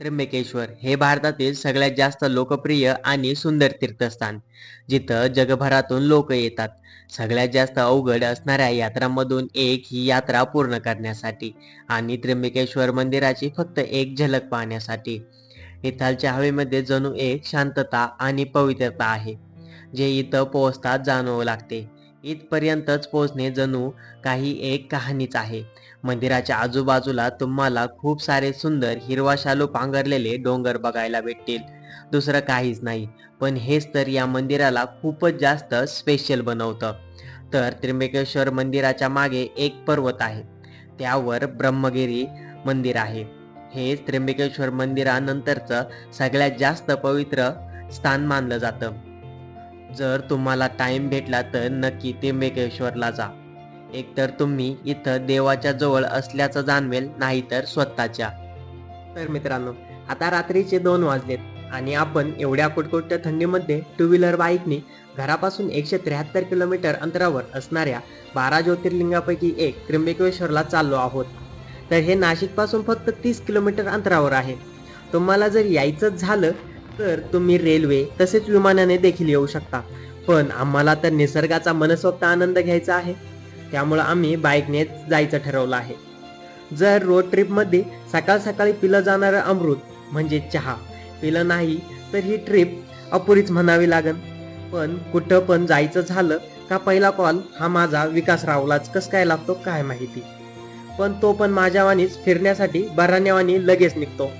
त्र्यंबकेश्वर हे भारतातील सगळ्यात जास्त लोकप्रिय आणि सुंदर तीर्थस्थान जिथं जगभरातून लोक येतात. सगळ्यात जास्त अवघड असणाऱ्या यात्रांमधून एक ही यात्रा पूर्ण करण्यासाठी आणि त्र्यंबकेश्वर मंदिराची फक्त एक झलक पाहण्यासाठी. इथालच्या हवेमध्ये जणू एक शांतता आणि पवित्रता आहे जे इथं पोहोचतात जाणवू लागते. इथपर्यंतच पोहोचणे जणू काही एक कहाणीच आहे. मंदिराच्या आजूबाजूला तुम्हाला खूप सारे सुंदर हिरवा शालू पांघरलेले डोंगर बघायला भेटतील. दुसरं काहीच नाही पण हेच तर या मंदिराला खूपच जास्त स्पेशल बनवतं. तर त्र्यंबकेश्वर मंदिराच्या मागे एक पर्वत आहे. त्यावर ब्रह्मगिरी मंदिर आहे. हे त्र्यंबकेश्वर मंदिरानंतरचं सगळ्यात जास्त पवित्र स्थान मानलं जातं. जर तुम्हाला टाइम भेटला तर नक्की त्र्यंबकेश्वरला जा. एकतर तुम्ही इथं देवाच्या जवळ असल्याचं जाणवेल नाहीतर स्वतःच्या. तर मित्रांनो आता रात्रीचे दोन वाजलेत आणि आपण एवढ्या कुटकुटत्या थंडीमध्ये टू व्हीलर बाईकने घरापासून एकशे त्र्याहत्तर किलोमीटर अंतरावर असणाऱ्या बारा ज्योतिर्लिंगापैकी एक त्र्यंबकेश्वरला चाललो आहोत. तर हे नाशिकपासून फक्त तीस किलोमीटर अंतरावर आहे. तुम्हाला जर यायचंच झालं तर तुम्ही रेल्वे तसेच विमानाने देखील येऊ शकता. पण आम्हाला तर निसर्गाचा मनसोक्त आनंद घ्यायचा आहे. त्यामुळं आम्ही बाईकनेच जायचं ठरवलं आहे. जर रोड ट्रिपमध्ये सकाळ सकाळी पिलं जाणारं अमृत म्हणजे चहा पिलं नाही तर ही ट्रिप अपुरीच म्हणावी लागन. पण कुठं पण जायचं झालं का पहिला कॉल हा माझा विकास रावलाच कस काय लागतो काय माहिती. पण तो पण माझ्यावानीच फिरण्यासाठी बराण्यावानी लगेच निघतो.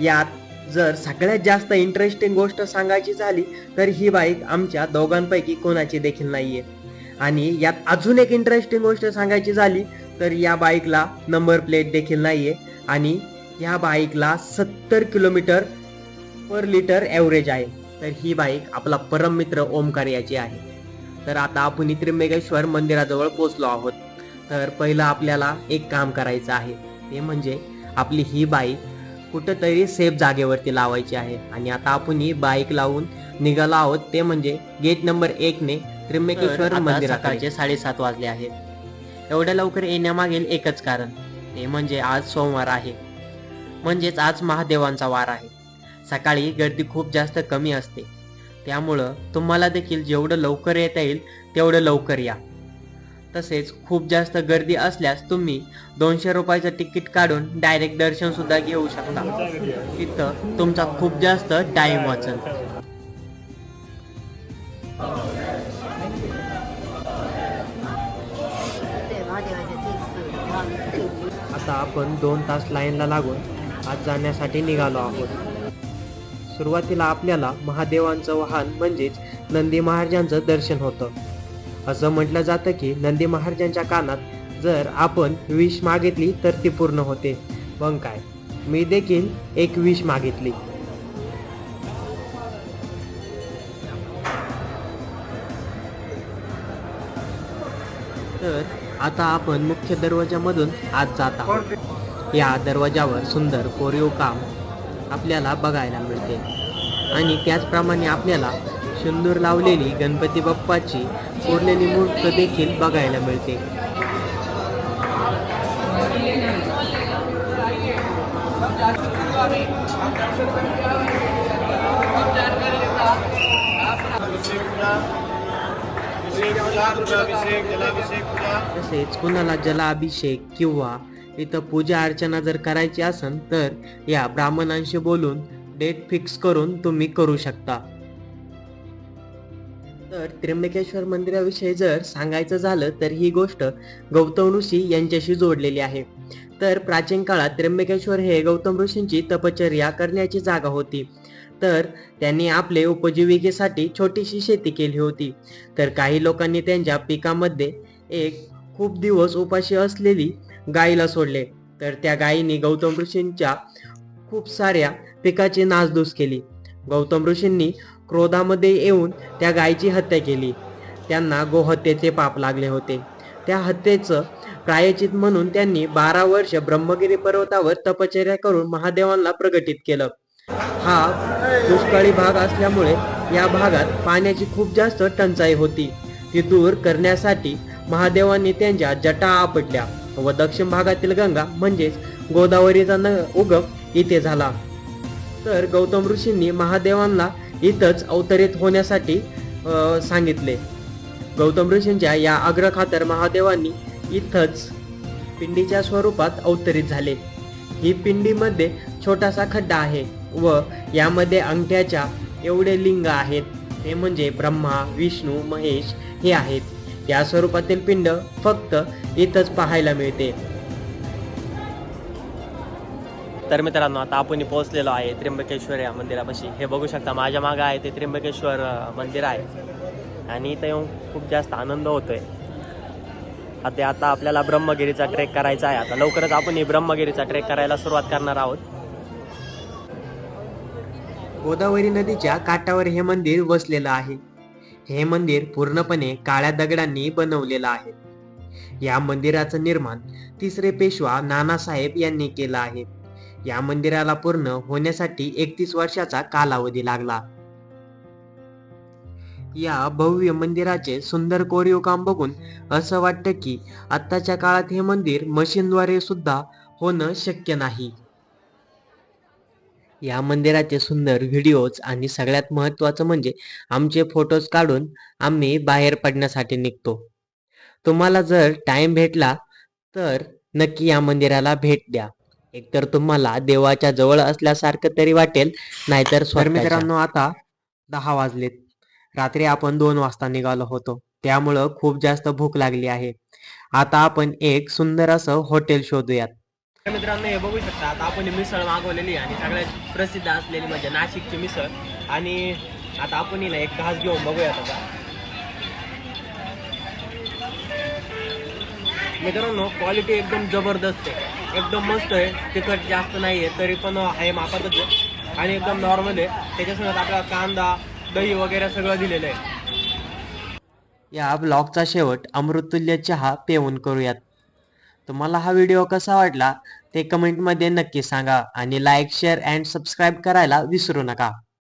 यात जर सगळ्यात जास्त इंटरेस्टिंग गोष्ट सांगायची झाली तर ही बाईक आमच्या दोघांपैकी कोणाची देखील नाहीये. आणि यात अजून एक इंटरेस्टिंग गोष्ट सांगायची झाली तर या बाईकला नंबर प्लेट देखील नाहीये. आणि या बाईकला सत्तर किलोमीटर पर लिटर ॲव्हरेज आहे. तर ही बाईक आपला परम मित्र ओमकार याची आहे. तर आता आपण त्र्यंबकेश्वर मंदिराजवळ पोहोचलो आहोत. तर पहिलं आपल्याला एक काम करायचं आहे. ते म्हणजे आपली ही बाईक कुठंतरी सेफ जागेवरती लावायची आहे. आणि आता आपण ही बाईक लावून निघालो आहोत. ते म्हणजे गेट नंबर एक ने त्र्यंबकेश्वर मंदिराचे साडेसात वाजले आहेत एवढ्या लवकर येण्यामागील एकच कारण ते म्हणजे आज सोमवार आहे. म्हणजेच आज महादेवांचा वार आहे. सकाळी गर्दी खूप जास्त कमी असते. त्यामुळं तुम्हाला देखील जेवढं लवकर येता येईल तेवढं लवकर या. तसेच खूप जास्त गर्दी असल्यास तुम्ही दोनशे रुपयाचं तिकीट काढून डायरेक्ट दर्शन सुद्धा घेऊ शकता. इथं तुमचा खूप जास्त टाइम वाचल. आता आपण दोन तास लाईनला लागून आज जाण्यासाठी निघालो आहोत. सुरुवातीला आपल्याला महादेवांचं वाहन म्हणजेच नंदी महाराजांचं दर्शन होतं. असं म्हटलं जातं की नंदी महाराजांच्या कानात जर आपण विष मागितली तर ती पूर्ण होते. मग काय? मी देखील एक विष मागितली. तर आता आपण मुख्य दरवाजामधून आत जात आहोत. या दरवाजावर सुंदर कोरीव काम आपल्याला बघायला मिळते. आणि त्याचप्रमाणे आपल्याला शिंदूर लावलेली गणपती बाप्पाची कोरलेली मूर्त देखील बघायला मिळते. तसेच कुणाला जलाभिषेक किंवा इथं पूजा अर्चना जर करायची असेल तर या ब्राह्मणांशी बोलून डेट फिक्स करून तुम्ही करू शकता. तर त्र्यंबकेश्वर मंदिराविषयी जर सांगायचं झालं तर ही गोष्ट गौतम ऋषी यांच्याशी जोडलेली आहे. तर प्राचीन काळात त्र्यंबकेश्वर हे गौतम ऋषींची तपचर्या करण्याची जागा होती. तर त्यांनी आपले उपजीविकेसाठी छोटीशी शेती केली होती. तर काही लोकांनी त्यांच्या पिकामध्ये एक खूप दिवस उपाशी असलेली गायीला सोडले. तर त्या गायीने गौतम ऋषींच्या खूप साऱ्या पिकाची नासधूस केली. गौतम ऋषींनी क्रोधामध्ये येऊन त्या गायीची हत्या केली. त्यांना गोहत्येचे पाप लागले होते. त्या हत्येचं प्रायचित म्हणून त्यांनी बारा वर्ष ब्रह्मगिरी पर्वतावर तपचर्या करून महादेवांना प्रगटित केलं. हा दुष्काळी भाग असल्यामुळे या भागात पाण्याची खूप जास्त टंचाई होती. ती दूर करण्यासाठी महादेवांनी त्यांच्या जटा आपटल्या व दक्षिण भागातील गंगा म्हणजेच गोदावरीचा न उगम इथे झाला. तर गौतम ऋषींनी महादेवांना इथंच अवतरित होण्यासाठी सांगितले. गौतम ऋषींच्या या आग्रखातर महादेवांनी इथंच पिंडीच्या स्वरूपात अवतरित झाले. ही पिंडीमध्ये छोटासा खड्डा आहे व यामध्ये अंगठ्याच्या एवढे लिंग आहेत. ते म्हणजे ब्रह्मा विष्णू महेश हे आहेत. या स्वरूपातील पिंड फक्त इथंच पाहायला मिळते. तर मित्रांनो आता आपण पोहोचलेलो आहे त्र्यंबकेश्वर या मंदिरापाशी. हे बघू शकता माझ्या मागं आहे ते त्र्यंबकेश्वर मंदिर आहे. आणि इथं येऊन खूप जास्त आनंद होतोय. आता आता आपल्याला ब्रह्मगिरीचा ट्रेक करायचा आहे. आता लवकरच आपण ही ब्रह्मगिरीचा ट्रेक करायला सुरुवात करणार आहोत. गोदावरी नदीच्या काठावर हे मंदिर वसलेलं आहे. हे मंदिर पूर्णपणे काळ्या दगडांनी बनवलेलं आहे. या मंदिराचं निर्माण तिसरे पेशवा नानासाहेब यांनी केलं आहे. या मंदिराला पूर्ण होण्यासाठी एकतीस वर्षाचा कालावधी लागला. या भव्य मंदिराचे सुंदर कोरीव काम बघून असं वाटतं की आत्ताच्या काळात हे मंदिर मशीनद्वारे सुद्धा होणं शक्य नाही. या मंदिराचे सुंदर व्हिडिओज आणि सगळ्यात महत्त्वाचं म्हणजे आमचे फोटोज काढून आम्ही बाहेर पडण्यासाठी निघतो. तुम्हाला जर टाइम भेटला तर नक्की या मंदिराला भेट द्या. एकतर तुम्हाला देवाच्या जवळ असल्यासारखं तरी वाटेल नाहीतर तर मित्रांनो आता दहा वाजलेत. रात्री आपण दोन वाजता निघालो होतो. त्यामुळं खूप जास्त भूक लागली आहे. आता आपण एक सुंदर असं हॉटेल शोधूयात. तर मित्रांनो हे बघू शकता आता आपण ही मिसळ मागवलेली आणि सगळ्यात प्रसिद्ध असलेली म्हणजे नाशिकची मिसळ. आणि आता आपण हिला एक घास घेऊन बघूयात आता. मित्रांनो क्वालिटी एकदम जबरदस्त आहे. एकदम मस्त आहे. तिखट जास्त नाही आहे तरी पण आहे मापातच आहे. आणि एकदम नॉर्मल आहे. त्याच्यासोबत आपल्याला कांदा दही वगैरे सगळं दिलेलं आहे. या ब्लॉगचा शेवट अमृतुल्य चहा पेवून करूयात. तुम्हाला हा व्हिडिओ कसा वाटला ते कमेंटमध्ये नक्की सांगा. आणि लाईक शेअर अँड सबस्क्राईब करायला विसरू नका.